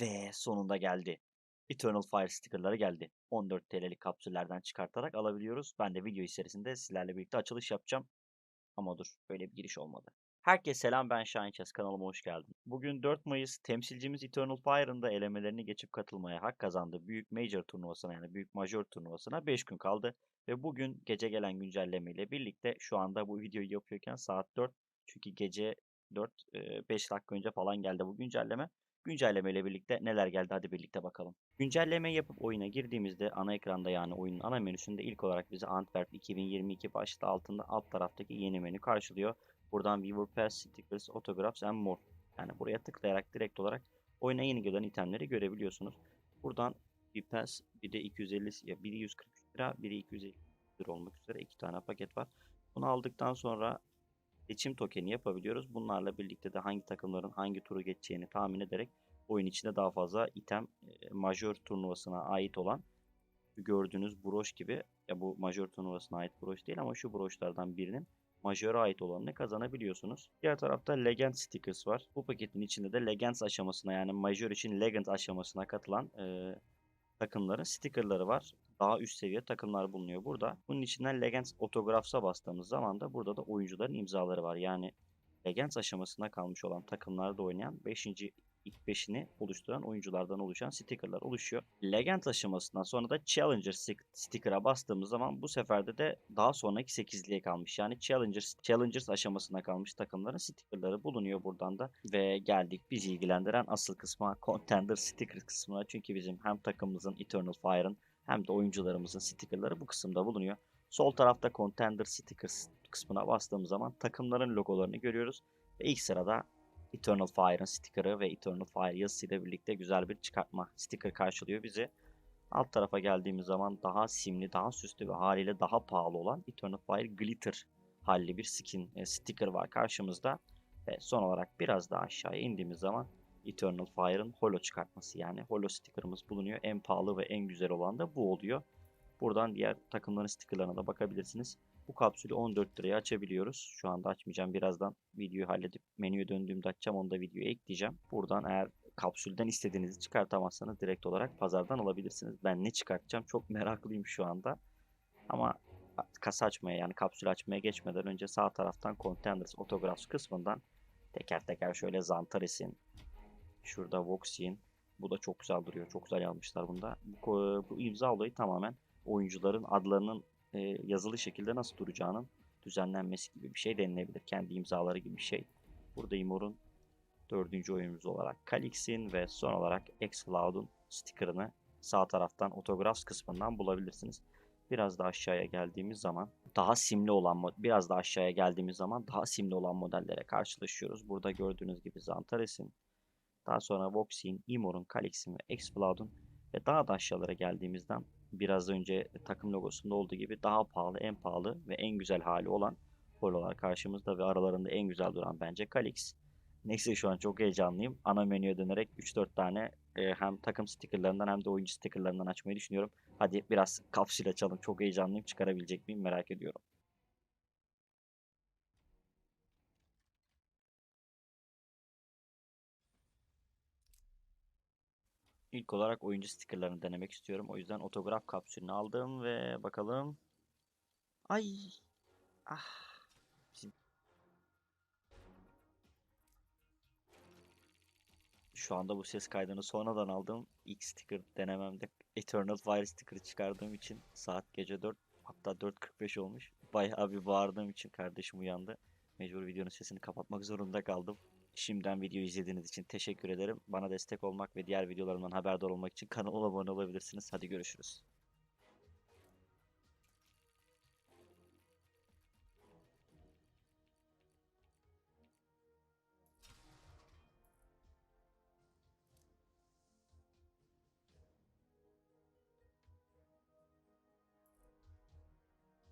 Ve sonunda geldi. Eternal Fire stickerları geldi. 14 TL'lik kapsüllerden çıkartarak alabiliyoruz. Ben de video içerisinde sizlerle birlikte açılış yapacağım. Ama dur böyle bir giriş olmadı. Herkese selam ben Şahin Çes kanalıma hoş geldin. Bugün 4 Mayıs temsilcimiz Eternal Fire'ın da elemelerini geçip katılmaya hak kazandı. Büyük Major turnuvasına yani Büyük Major turnuvasına 5 gün kaldı. Ve bugün gece gelen güncelleme ile birlikte şu anda bu videoyu yapıyorken saat 4. Çünkü gece 4 5 dakika önce falan geldi bu güncelleme. Güncelleme ile birlikte neler geldi hadi birlikte bakalım. Güncelleme yapıp oyuna girdiğimizde ana ekranda yani oyunun ana menüsünde ilk olarak bizi Antwerp 2022 başlığı altında alt taraftaki yeni menü karşılıyor. Buradan Viewer Pass, Stickers, Autographs and More. Yani buraya tıklayarak direkt olarak oyuna yeni gelen itemleri görebiliyorsunuz. Buradan bir pass, bir de 250, ya biri 143 lira, biri 250 lira olmak üzere iki tane paket var. Bunu aldıktan sonra seçim tokeni yapabiliyoruz. Bunlarla birlikte de hangi takımların hangi turu geçeceğini tahmin ederek oyun içinde daha fazla item e, majör turnuvasına ait olan gördüğünüz broş gibi ya bu majör turnuvasına ait broş değil ama şu broşlardan birinin majöre ait olanını kazanabiliyorsunuz. Diğer tarafta Legend stickers var. Bu paketin içinde de Legends aşamasına yani majör için Legend aşamasına katılan e, takımların stickerları var. Daha üst seviye takımlar bulunuyor burada. Bunun içinden Legends Autographs'a bastığımız zaman da burada da oyuncuların imzaları var. Yani Legends aşamasına kalmış olan takımlarda oynayan 5 ilk 5'ini oluşturan oyunculardan oluşan stickerlar oluşuyor. Legend aşamasından sonra da Challenger sticker'a bastığımız zaman bu seferde de daha sonraki 8'liğe kalmış. Yani Challenger Challengers aşamasına kalmış takımların stickerları bulunuyor buradan da. Ve geldik bizi ilgilendiren asıl kısma Contender sticker kısmına. Çünkü bizim hem takımımızın Eternal Fire'ın hem de oyuncularımızın stickerları bu kısımda bulunuyor. Sol tarafta Contender Stickers kısmına bastığımız zaman takımların logolarını görüyoruz. Ve ilk sırada Eternal Fire'ın sticker'ı ve Eternal Fire yazısıyla birlikte güzel bir çıkartma sticker karşılıyor bizi. Alt tarafa geldiğimiz zaman daha simli, daha süslü ve haliyle daha pahalı olan Eternal Fire Glitter halli bir skin, e, sticker var karşımızda. Ve son olarak biraz daha aşağıya indiğimiz zaman Eternal Fire'ın holo çıkartması yani holo sticker'ımız bulunuyor. En pahalı ve en güzel olan da bu oluyor. Buradan diğer takımların stickerlarına da bakabilirsiniz. Bu kapsülü 14 liraya açabiliyoruz. Şu anda açmayacağım. Birazdan videoyu halledip menüye döndüğümde açacağım. Onu da videoya ekleyeceğim. Buradan eğer kapsülden istediğinizi çıkartamazsanız direkt olarak pazardan alabilirsiniz. Ben ne çıkartacağım çok meraklıyım şu anda. Ama kasa açmaya yani kapsül açmaya geçmeden önce sağ taraftan Contenders Autographs kısmından teker teker şöyle Zantares'in şurada Voxy'in bu da çok güzel duruyor. Çok güzel yapmışlar bunda. Bu, bu imza olayı tamamen oyuncuların adlarının e, yazılı şekilde nasıl duracağının düzenlenmesi gibi bir şey denilebilir. Kendi imzaları gibi bir şey. Burada Imor'un dördüncü oyunumuz olarak Calix'in ve son olarak Xcloud'un sticker'ını sağ taraftan Autographs kısmından bulabilirsiniz. Biraz da aşağıya geldiğimiz zaman daha simli olan biraz da aşağıya geldiğimiz zaman daha simli olan modellere karşılaşıyoruz. Burada gördüğünüz gibi Zantares'in, daha sonra Voxy'in, Imor'un, Calix'in ve Xcloud'un ve daha da aşağılara geldiğimizden biraz önce takım logosunda olduğu gibi daha pahalı, en pahalı ve en güzel hali olan pololar karşımızda ve aralarında en güzel duran bence Calix. Neyse şu an çok heyecanlıyım. Ana menüye dönerek 3-4 tane e, hem takım stickerlarından hem de oyuncu stickerlarından açmayı düşünüyorum. Hadi biraz kapsül açalım. Çok heyecanlıyım. Çıkarabilecek miyim merak ediyorum. İlk olarak oyuncu stickerlarını denemek istiyorum. O yüzden otograf kapsülünü aldım ve bakalım. Ay. Ah. Şu anda bu ses kaydını sonradan aldım. İlk sticker denememde Eternal Fire sticker çıkardığım için saat gece 4 hatta 4.45 olmuş. Bayağı bir bağırdığım için kardeşim uyandı. Mecbur videonun sesini kapatmak zorunda kaldım. Şimdiden video izlediğiniz için teşekkür ederim. Bana destek olmak ve diğer videolarımdan haberdar olmak için kanalıma abone olabilirsiniz. Hadi görüşürüz.